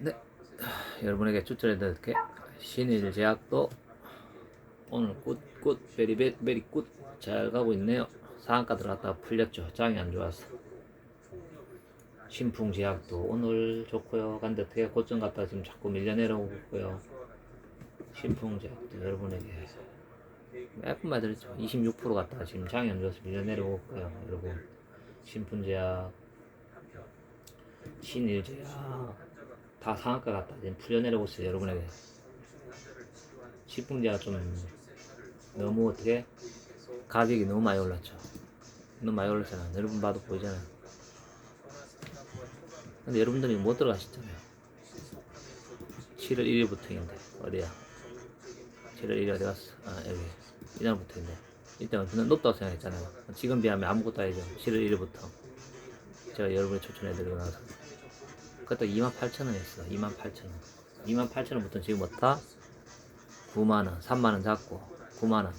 네, 여러분에게 추천해드릴게 신일 제약도 오늘 굿굿 베리 베리 굿잘 가고 있네요. 상한가 들어갔다가 풀렸죠. 장이 안 좋아서. 신풍 제약도 오늘 좋고요. 근데 되게 고점 갔다가 지금 자꾸 밀려 내려오고 있고요. 신풍 제약도 여러분에게 몇번 말드렸죠. 26% 갔다가 지금 장이 안 좋아서 밀려 내려오고 있고요. 여러분 신풍 제약 신일 제약 다 상한가 갔다 지금 풀려 내려오고 있어요. 여러분에게 신풍제가 좀 너무 어떻게 가격이 너무 많이 올랐죠. 너무 많이 올랐잖아요. 여러분 봐도 보이잖아요. 근데 여러분들이 못 들어가셨잖아요. 7월 1일부터인데 어디야? 7월 1일 어디 갔어? 아 여기 이날부터인데 이때는 그냥 높다고 생각했잖아요. 지금 비하면 아무것도 아니죠. 7월 1일부터 제가 여러분이 추천해드리고 나서 그때 28,000원 했어. 28,000원. 28,000원부터 지금부터 9만원, 3만원 잡고 9만원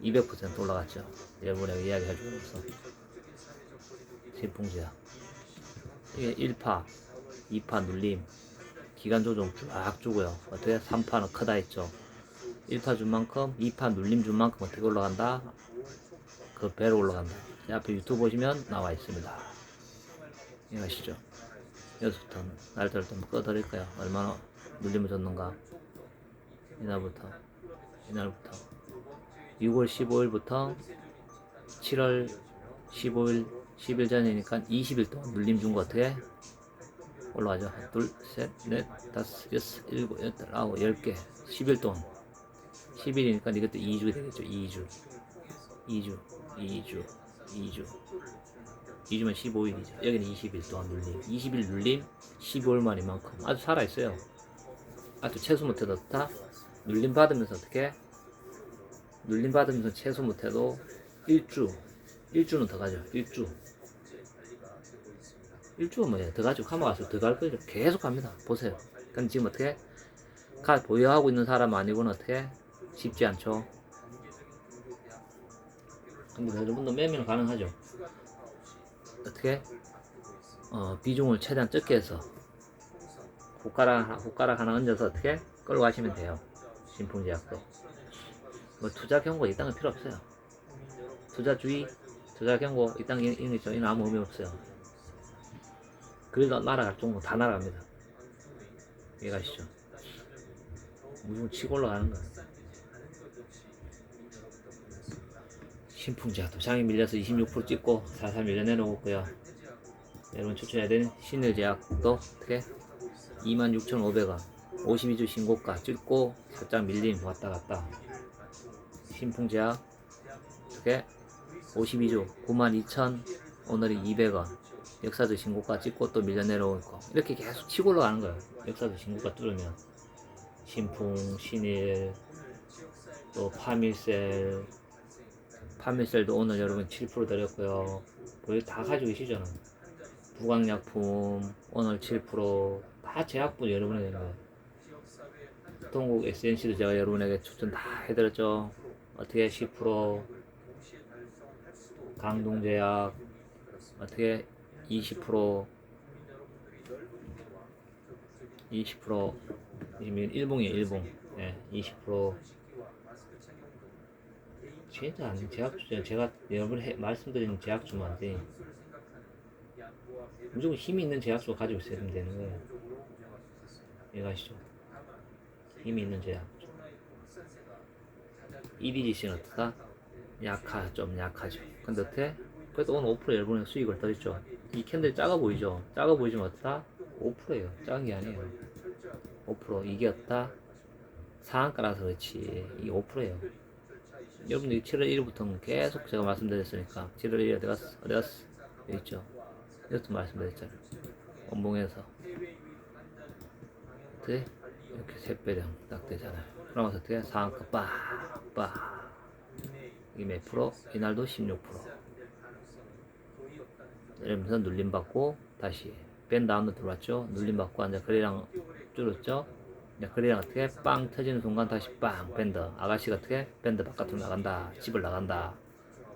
200% 올라갔죠. 여러분에게 이야기 해주면서 신풍지야. 이게 1파, 2파 눌림, 기간 조정 쫙 주고요. 어떻게 3파는 크다 했죠. 1파 준 만큼, 2파 눌림 준 만큼 어떻게 올라간다? 그 배로 올라간다. 이 앞에 유튜브 보시면 나와 있습니다. 이해가시죠? 여기서부터 날짜를 좀 꺼드릴까요? 얼마나 눌림을 줬는가? 이날부터, 이날부터. 6월 15일부터 7월 15일, 10일 전이니까 20일 동안 눌림 준거 어떻게? 올라가죠. 하나, 둘, 셋, 넷, 다섯, 여섯, 일곱, 여덟, 아홉, 열 개. 10일 동안. 10일이니까 이것도 2주 되겠죠. 2주. 2주, 2주, 2주. 2주면 15일이죠. 여기는 20일 동안 눌림. 20일 눌림, 15일 만이만큼. 아주 살아있어요. 아주 채수 못해도 다 눌림 받으면서 어떻게? 눌림 받으면서 채수 못해도 1주, 1주는 더 가죠. 1주. 1주가 뭐예요? 더 가지고 감아가서 더 갈 거죠. 계속 갑니다. 보세요. 그럼 지금 어떻게? 가, 보유하고 있는 사람 아니고는 어떻게? 쉽지 않죠. 근데 여러분도 매매는 가능하죠. 어떻게? 어, 비중을 최대한 적게 해서 손가락, 손가락 하나 얹어서 어떻게? 끌고 가시면 돼요. 신풍 제약도. 뭐 투자 경고 이딴 거 필요 없어요. 투자 주의, 투자 경고 이딴 게 있는 거 이는 아무 의미 없어요. 그래도 날아갈 정도 다 날아갑니다. 이해가시죠? 무슨 치고 올라가는 거야. 신풍제약도 장이 밀려서 26% 찍고 살살 밀려 내려오고 있고요. 여러분 추천해야 되는 신일제약도 어떻게? 26,500원. 52주 신고가 찍고 살짝 밀림 왔다 갔다. 신풍제약 어떻게? 52주 92,000 오늘이 200원. 역사적 신고가 찍고 또 밀려 내려오고 이렇게 계속 치고 올라가는 거예요. 역사적 신고가 뚫으면. 신풍 신일 또 파밀셀 파밀셀도 오늘 여러분 7% 드렸고요. 거의 다 가지고 계시잖아 부강약품 오늘 7%다 제약분 여러분에게 있는 거예요 동국 SNC도 제가 여러분에게 추천 다 해드렸죠. 어떻게 10% 강동제약 어떻게 20% 20% 지금 일봉이에요 일봉. 예, 20% 진짜 아니 제약주죠 제가 여러분 해, 말씀드리는 제약주만데 무조건 힘이 있는 제약주가 가지고 있어야 되는 거예요 이해가시죠 힘이 있는 제약주 EBGC는 어떻다? 약하, 좀 약하죠 근데 어때? 그래도 오늘 5% 여러분의 수익을 더 있죠 이 캔들 작아 보이죠? 작아 보이지만 어떻다? 5%예요 작은 게 아니에요 5% 이게 어떻다? 상한가라서 그렇지 이게 5%예요 여러분들 7월 1일부터는 계속 제가 말씀드렸으니까 7월 1일 어디 갔어? 어디 갔어? 여기 있죠 이것도 말씀드렸잖아요 원봉에서 어떻게? 이렇게 셋배령 딱 되잖아요 그러면서 어떻게? 상한가 빡빡 이게 몇 프로? 이날도 16% 이러면서 눌림받고 다시 밴 다운도 들어왔죠 눌림받고 앉아 거래량 줄었죠 거래량 어떻게 빵 터지는 순간 다시 빵 밴드 아가씨가 어떻게 밴드 바깥으로 나간다 집을 나간다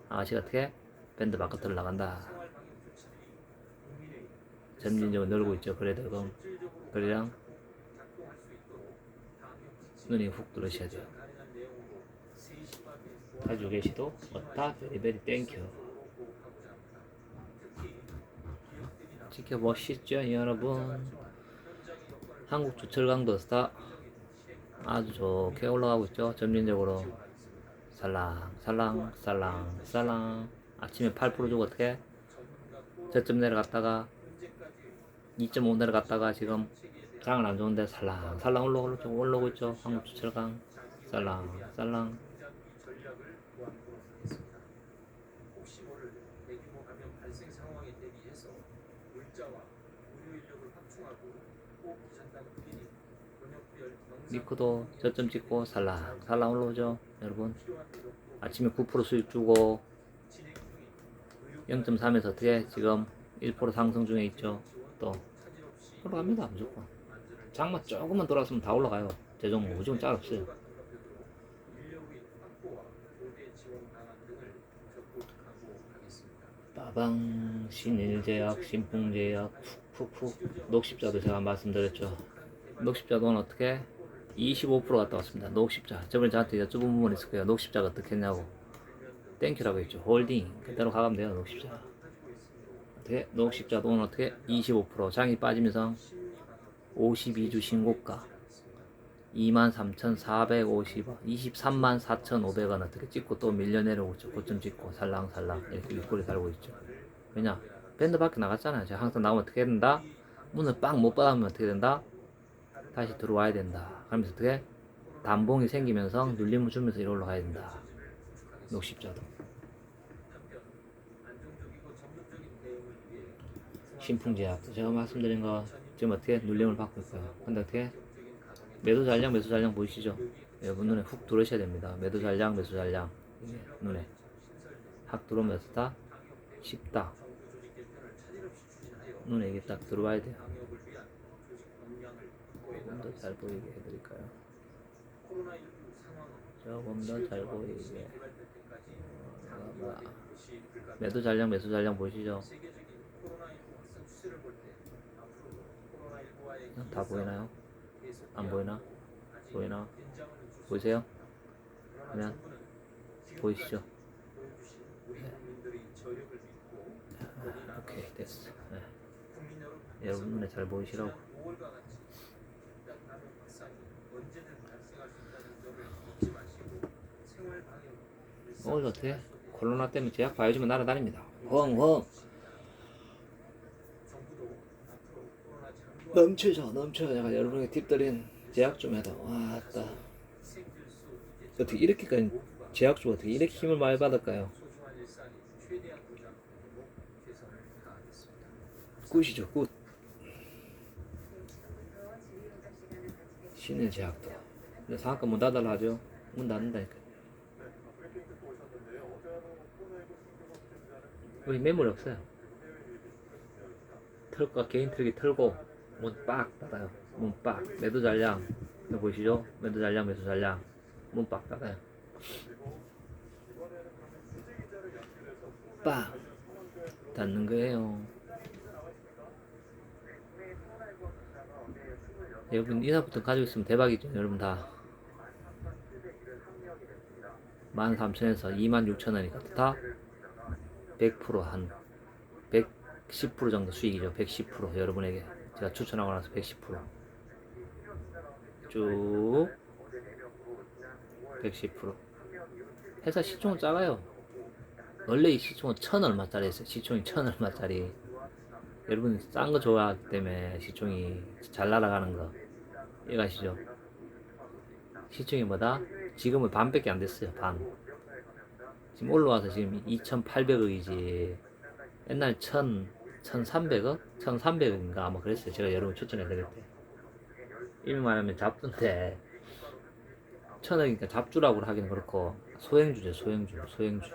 아가씨가 어떻게 밴드 바깥으로 나간다 점진적으로 늘고 있죠 거래대금 거래량 눈이 훅 들으셔야 돼요. 가지고 계시도 없다. 베리베리 땡큐. 지켜보시죠, 여러분. 한국 주철 강도 스타 아주 좋게 올라가고 있죠. 점진적으로 살랑, 살랑, 살랑, 살랑. 아침에 8% 주고 어떻게? 저점 내려갔다가 2.5 내려갔다가 지금 장은 안 좋은데 살랑, 살랑 올라오고, 올라오고 있죠. 한국 주철강. 살랑, 살랑. 혹시 모를 대규모 감염 발생 상황에 대비해서 물자와 의료 인력을 확충하고 꼭 전담 클리닉, 리크도 저점 찍고 살랑, 살랑 올라오죠. 여러분. 아침에 9% 수익 주고 진행 중인 의료 0.3에서 어떻게 지금 1% 상승 중에 있죠. 또 올라갑니다 무조건. 장마 조금만 돌았으면 다 올라가요. 제 종목 무조건 짤 없어요. 빠방 신일제약 신풍제약 푹푹푹 녹십자도 제가 말씀드렸죠. 녹십자도는 어떻게 25% 갔다 왔습니다. 녹십자 저번에 저한테 여쭤본 부분 있을 거예요. 녹십자가 어떻게 했냐고 땡큐라고 했죠. 홀딩 그대로 가면 돼요. 녹십자 어떻게 녹십자도는 어떻게 25% 장이 빠지면서 52주 신고가 23,450원 23만 4,500원 어떻게 찍고 또 밀려 내려오고 있죠. 고점 찍고 살랑살랑 이렇게 윗골이 달고 있죠. 왜냐 밴드 밖에 나갔잖아요. 제가 항상 나오면 어떻게 된다? 문을 빵 못 받으면 어떻게 된다? 다시 들어와야 된다. 그러면서 어떻게? 단봉이 생기면서 눌림을 주면서 이리 올라가야 된다. 녹십자도. 신풍제약도 제가 말씀드린 거 지금 어떻게 눌림을 받고 있어요. 근데 어떻게? 매도 잔량 매수 잔량 보이시죠? 여러분 눈에 훅 들어오셔야 됩니다. 매도 잔량 매수 잔량 이게 눈에 확 들어오면 어떻다? 쉽다. 눈에 이게 딱 들어와야 돼요. 조금 더 잘 보이게 해드릴까요? 조금 더 잘 보이게. 어, 뭐, 매도 잔량 매수 잔량 보이시죠? 다 보이나요? 안 보이나? 보이나? 보이세요? 그러면 보이시죠? 네. 오케이 됐어. 네. 여러분 눈에 잘 보이시라고. 오늘 어떻게? 코로나 때문에 제약 봐야지만 날아다닙니다. 헝헝. 넘치죠, 넘쳐. 제가 여러분에게 팁드린 제약 좀 해도 와따. 어떻게 이렇게까지 제약 좀 어떻게 이렇게 힘을 많이 받을까요? 굿이죠, 굿. 신의 제약도. 상한가 문 닫아라 하죠. 문 닫는다니까. 여기 매물 없어요. 털과 개인 틀기 털고 문 빡 닫아요. 문 빡. 매도 잔량. 보이시죠? 매도 잔량, 매수 잔량. 문 빡 닫아요. 빡 닫는 거예요. 여러분 인사부터 가지고 있으면 대박이죠. 여러분 다. 13,000에서 26,000원이니까 다 100%한 110% 정도 수익이죠. 110% 여러분에게 제가 추천하고 나서 110%쭉 110% 회사 시총은 작아요. 원래 이 시총은 천 얼마짜리였어요. 시총이 천 얼마짜리. 여러분 싼 거 좋아하기 때문에 시총이 잘 날아가는 거 이해가시죠? 시총이 뭐다? 지금은 반밖에 안 됐어요. 반. 지금 올라와서 지금 2,800억이지. 옛날 1,000, 1,300억? 1,300억인가 아마 그랬어요. 제가 여러분 추천해 드릴 때. 이미 말하면 잡주인데, 1,000억이니까 잡주라고 하기는 그렇고, 소행주죠, 소행주, 소행주.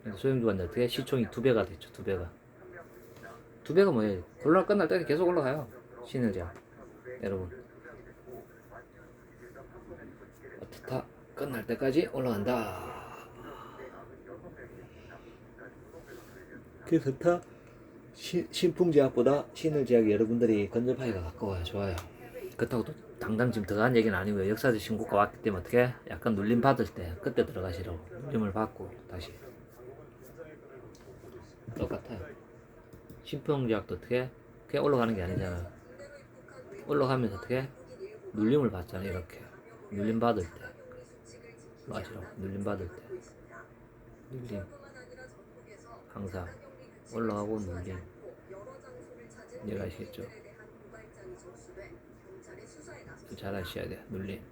그러니까 소행주가 이제 어떻게 시총이 두 배가 됐죠, 두 배가. 두 배가 뭐예요? 콜라 끝날 때는 계속 올라가요. 시너지야. 여러분. 어떻다 끝날 때까지 올라간다. 그래서 다 신풍 제약보다 신을 제약이 여러분들이 건설파이가 가까워요. 좋아요. 그렇다고 또 당장 지금 들어간 얘기는 아니고요. 역사적 신고가 왔기 때문에 어떻게 약간 눌림 받을 때 그때 들어가시라고 눌림을 받고 다시 똑같아요. 신평제약도 어떻게 그냥 올라가는 게 아니잖아. 올라가면서 어떻게 눌림을 받잖아 이렇게 눌림 받을 때 마시라고 눌림 받을 때 눌림 항상 올라가고 눌림 이해가 아시겠죠? 잘 하셔야 돼 눌림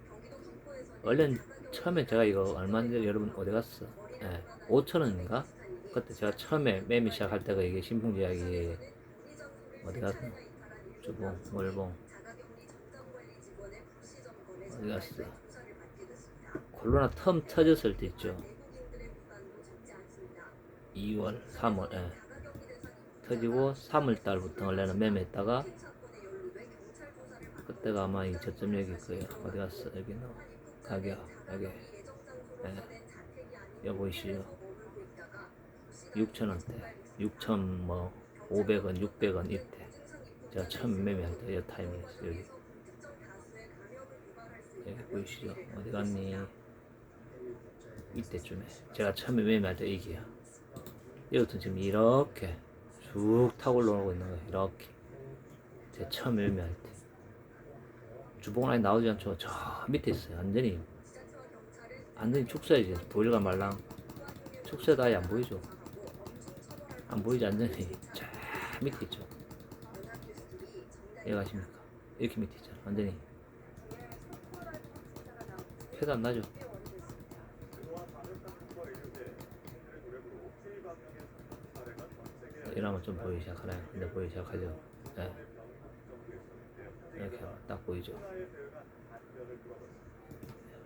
원래는 처음에 제가 이거 얼마인지 여러분 어디 갔어? 예, 5천 원인가? 그때 제가 처음에 매미 시작할 때가 이게 신풍제약이 어디 갔어? 주봉, 월봉 어디 갔어? 코로나 텀 터졌을 때 있죠. 2월, 3월, 예. 터지고 3월 달부터 원래는 매매했다가 그때가 아마 이 저점역이 거예요. 어디 갔어? 여기 너 가격 여기 예. 여기 보이시죠? 6천원대 6천 뭐 500원 600원 이때 제가 처음 매매할 때 이 타이밍이었어요 여기 여기 보이시죠? 어디 갔니? 이때쯤에 제가 처음에 매매할 때 이게요 이것도 지금 이렇게 쭉 타고 올라오고 있는 거예요. 이렇게. 제가 처음 매매할 때. 주봉 라인 나오지 않죠? 저 밑에 있어요. 완전히 완전히 축소해지 보일까 말랑. 축소해도 아예 안 보이죠? 안 보이지 완전히. 저 밑에 있죠? 이해가십니까? 이렇게 밑에 있잖아. 완전히. 표도 안 나죠 이러면 좀 보이기 시작하나요? 근데 보이기 시작하죠? 네. 이렇게 딱 보이죠?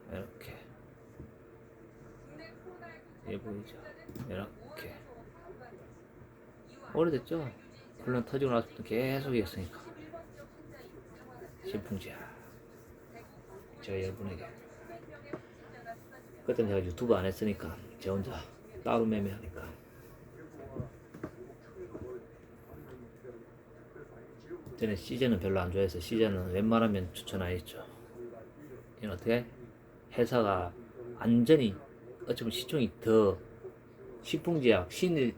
이렇게. 얘 보이죠? 이렇게. 오래됐죠? 콜론 터지고 나서부터 계속 이었으니까. 신풍지야. 제가 여러분에게. 그때는 제가 유튜브 안 했으니까 제 혼자 따로 매매하니까 저는 시즌은 별로 안 좋아해서 시즌은 웬만하면 추천 안 했죠. 이건 어떻게? 회사가 완전히 어쩌면 시총이 더 식품제약 신일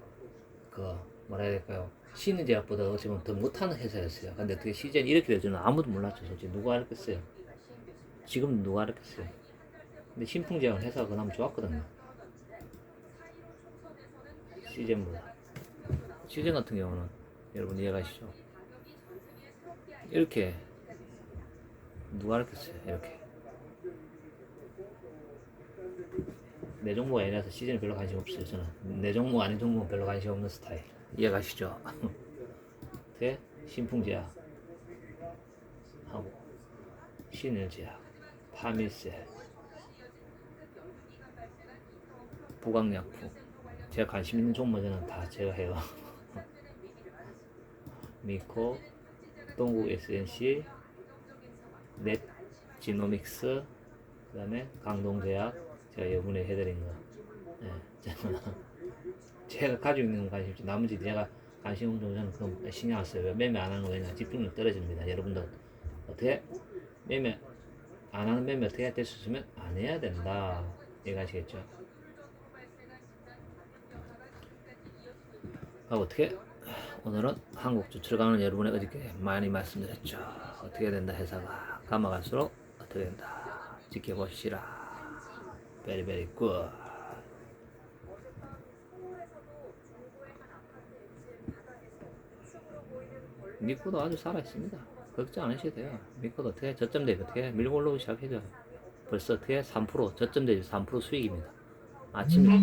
그 뭐라 해야 될까요? 신일제약보다 어쩌면 더 못하는 회사였어요. 근데 어떻게 시즌 이렇게 될 줄은 아무도 몰랐죠 솔직히. 누가 알겠어요? 지금 누가 알겠어요? 근데 신풍 제약은 회사가 그나마 좋았거든요. 시즌보다. 시즌 같은 경우는 여러분 이해가시죠 이렇게 누가 알겠어요? 이렇게. 내 종목이 아니라서 시즌에 별로 관심 없어요 저는. 내 종목 아닌 종목은 별로 관심 없는 스타일. 이해가시죠? 어떻게? 신풍제약 하고. 신일제약 파밀세 부강약품 제가 관심 있는 종목은 다 제가 해요. 미코 동국 SNC 넷 지노믹스 그 다음에 강동제약 제가 이번에 해드린 거. 예, 제가, 제가 가지고 있는 건 관심 없지 나머지 제가 관심 저는 그건 신경 안 써요. 매매 안 하는 거 왜냐 집중력 떨어집니다. 여러분들 어떻게 매매 안 하는 매매 어떻게 할수 있으면 안 해야 된다. 이해가시겠죠? 아, 어떻게 오늘은 한국 주출가는 여러분에 어저께 많이 말씀드렸죠. 어떻게 된다 회사가 감아갈수록 어떻게 된다 지켜보시라. 베리베리 굿. 미코도 아주 살아있습니다. 걱정 안 하셔도 돼요. 미코도 어떻게 저점 대비 어떻게 밀고 올라오기 시작해죠. 벌써 어떻게 3% 저점 대비 3% 수익입니다. 아침에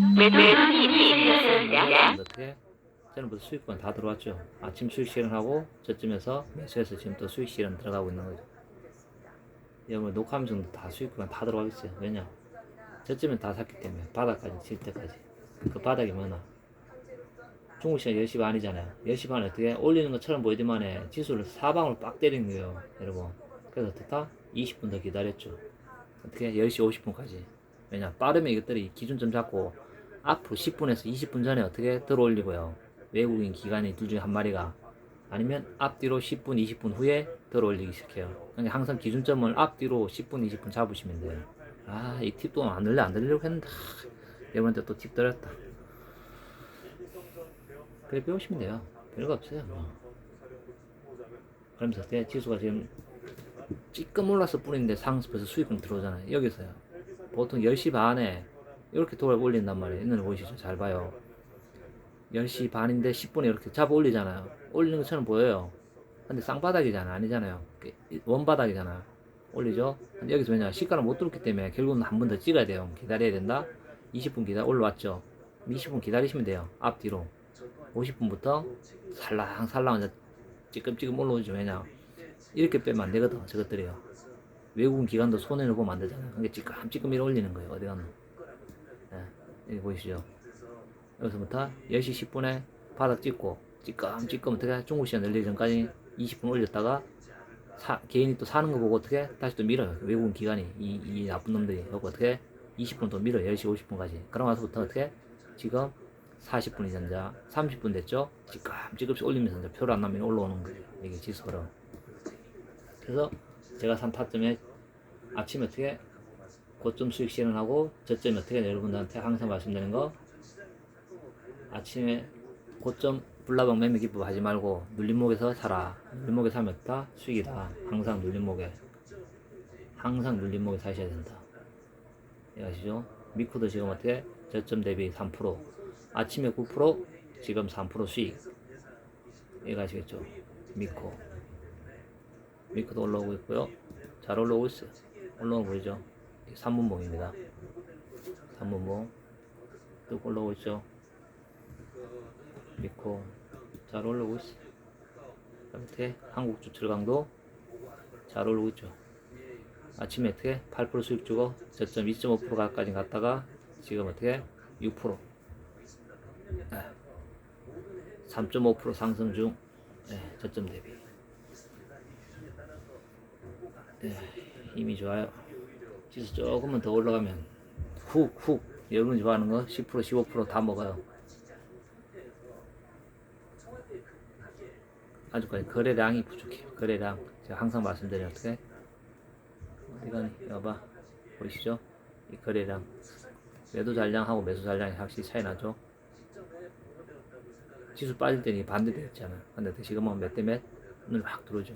어떻게 벌써 수익권 다 들어왔죠. 아침 수익 실현하고 저쯤에서 매수해서 지금 또 수익 실현 들어가고 있는 거죠. 여러분 녹화하면서도 다 수익권 다 들어가고 있어요. 왜냐? 저쯤에 다 샀기 때문에 바닥까지 칠 때까지 그 바닥이 뭐나 중국 시간 10시 반이잖아요. 10시 반에 어떻게 올리는 것처럼 보이지만에 지수를 사방으로 빡 때리는 거예요. 여러분. 그래서 어떻다? 20분 더 기다렸죠. 어떻게 10시 50분까지. 왜냐? 빠르면 이것들이 기준점 잡고 앞으로 10분에서 20분 전에 어떻게 들어올리고요. 외국인 기관이 둘 중에 한 마리가 아니면 앞뒤로 10분, 20분 후에 들어 올리기 시작해요. 그러니까 항상 기준점을 앞뒤로 10분, 20분 잡으시면 돼요. 아, 이 팁도 안 들려, 안 들리려고 했는데, 하, 이번에 또팁 들었다. 그래 배우시면 돼요. 별거 없어요. 뭐. 그러면서 내 지수가 지금 찌끔 올라서 뿌리는데 상습해서 수익금 들어오잖아요. 여기서요. 보통 10시 반에 이렇게 돌 올린단 말이에요. 옛날에 보이시죠? 잘 봐요. 10시 반인데 10분에 이렇게 잡아 올리잖아요. 올리는 것처럼 보여요. 근데 쌍바닥이잖아. 아니잖아요. 원바닥이잖아. 올리죠? 여기서 왜냐? 시가를 못 뚫기 때문에 결국은 한 번 더 찍어야 돼요. 기다려야 된다. 20분 기다 올라왔죠. 20분 기다리시면 돼요. 앞뒤로. 50분부터 살랑살랑 이제 찌끔찌끔 올라오죠. 왜냐? 이렇게 빼면 안 되거든. 저것들이요. 외국인 기관도 손해를 보면 안 되잖아요. 그게 찌끔찌끔 이렇게 올리는 거예요. 어디 갔노? 예, 여기 보이시죠? 여기서부터 10시 10분에 바닥 찍고 찌끔찌끔 어떻게 중국 시간 열리기 전까지 20분 올렸다가 사- 개인이 또 사는 거 보고 어떻게 다시 또 밀어요. 외국인 기관이 이, 이 나쁜 놈들이 그거 어떻게 20분 또 밀어요. 10시 50분까지. 그러고 나서부터 어떻게 지금 40분이 전자 30분 됐죠? 찌끔찌끔씩 올리면서 이제 표를 안 나면 올라오는 거예요. 이게 지수로. 그래서 제가 산 타점에 아침에 어떻게 고점 수익 실현하고 저점이 어떻게 여러분들한테 항상 말씀드리는 거 아침에 고점 불나방 매매 기법 하지 말고 눌림목에서 사라. 눌림목에 사면 다 수익이다. 항상 눌림목에. 항상 눌림목에 사셔야 된다. 이해가시죠? 미코도 지금 어떻게? 저점 대비 3% 아침에 9% 지금 3% 수익. 이해가시겠죠? 미코. 미코도 올라오고 있고요. 잘 올라오고 있어요. 올라오고 보이죠? 3분봉입니다. 3분봉. 쭉 올라오고 있죠 미코 잘 올라오고 있어. 밑에 한국 주철 강도 잘 올라오고 있죠. 아침에 어떻게 8% 수익 주고 저점 2.5%까지 갔다가 지금 어떻게 6% 네. 3.5% 상승 중 네, 저점 대비 네, 힘이 좋아요. 지수 조금만 더 올라가면 훅훅 여러분 좋아하는 거 10% 15%다 먹어요. 아직까지 거래량이 부족해요. 거래량. 제가 항상 어떻게? 어디가니? 여봐. 보이시죠? 이 거래량. 매도 잔량하고 매수 잔량이 확실히 차이 나죠? 지수 빠질 때는 반대되어 있잖아요. 근데 지금은 몇 대 몇? 눈을 확 들어오죠.